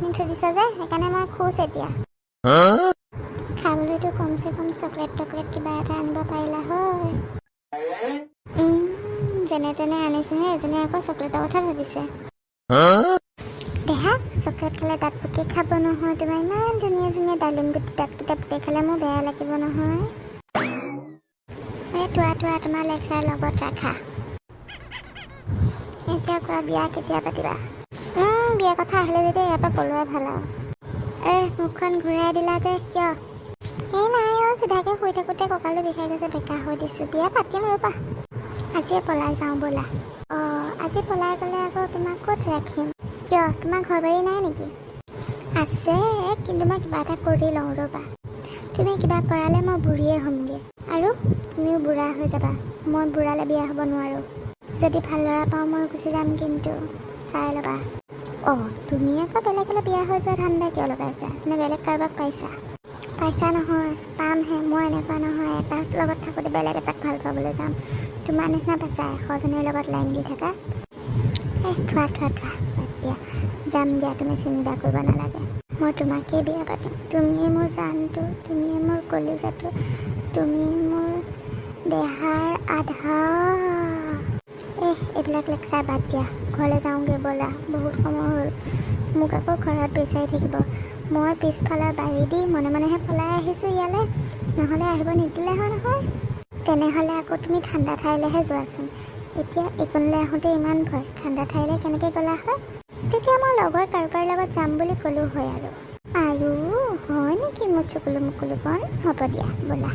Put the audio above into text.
থৈ দিছ যে সেইকাৰণে মই খুচ এতিয়া। খাবলৈতো কমচে কম চকলেট টকলেট কিবা এটা আনিব পাৰিলা হয়। যেনে তেনে আনিছোহে এজনে আকৌ চকলেটৰ কথা ভাবিছে। দেহা চকলেট খালে দাঁত পুকি খাব নহয় তোমাৰ ইমান ধুনীয়া ধুনীয়া ডালিম গুটি দাঁতকেইটা পুকি খালে মোৰ বেয়া লাগিব নহয়। এই তোৱা তোৱা তোমাৰ লেকচাৰ লগত ৰাখা। এতিয়া কোৱা বিয়া কেতিয়া পাতিবা? বিয়া কথা আহিলে যেতিয়া ইয়াৰ পৰা পলোৱা ভাল আৰু। এই মুখখন ঘূৰাই দিলা যে কিয়? এই নাই অ' চিধাকৈ শুই থাকোঁতে কঁকালো বিষাই গৈছে বেকা হৈ দিছোঁ। বিয়া পাতিম ৰ'বা। আজিয়ে পলাই যাওঁ ব'লা। অঁ আজি পলাই গ'লে আকৌ তোমাক ক'ত ৰাখিম? কিয় তোমাৰ ঘৰ বাৰী নাই নেকি? আছে কিন্তু মই কিবা এটা কৰি লওঁ ৰ'বা। তুমি কিবা কৰালে মই বুঢ়ীয়ে হ'মগৈ। আৰু তুমিও বুঢ়া হৈ যাবা। মই বুঢ়ালে বিয়া হ'ব নোৱাৰোঁ। যদি ভাল ল'ৰা পাওঁ মই গুচি যাম কিন্তু। চাই ল'বা। অঁ তুমি আকৌ বেলেগলৈ বিয়া হৈ যোৱা ধান্দা কিয় লগাইছা? নে বেলেগ কাৰোবাক পাইছা? পাইছা নহয় পামহে মই এনেকুৱা নহয় এটা লগত থাকোঁতে বেলেগ এটাক ভাল পাবলৈ যাম। তোমাৰ নিচিনা পাইছা এশজনীৰ লগত লাইন দি থাকা। এই থোৱা থোৱা থোৱা দিয়া। যাম দিয়া তুমি চিন্তা কৰিব নালাগে। মই তোমাকেই বিয়া পাতিম। তুমিয়ে মোৰ জানটো তুমিয়ে মোৰ কলিজাটো তুমি মোৰ দেহাৰ আধা এই এইবিলাক লেকচাৰ বাদ দিয়া। ঘৰলৈ যাওঁগৈ ব'লা। বহুত সময় হ'ল। মোক আকৌ ঘৰত বিচাৰি থাকিব। মই পিছফালৰ বাৰী দি মনে মনেহে পলাই আহিছোঁ ইয়ালৈ। নহ'লে আহিব নিদিলে হয় নহয়। তেনেহ'লে আকৌ তুমি ঠাণ্ডা ঠাইলৈহে যোৱাচোন। এতিয়া এইকণলৈ আহোঁতে ইমান ভয়। ঠাণ্ডা ঠাইলৈ কেনেকৈ গ'লা হয়? তেতিয়া মই লগৰ কাৰোবাৰ লগত যাম বুলি ক'লোঁ হয় আৰু। আৰু হয় নেকি? মোৰ চকুলো মুকুলো কণ হ'ব দিয়া ব'লা।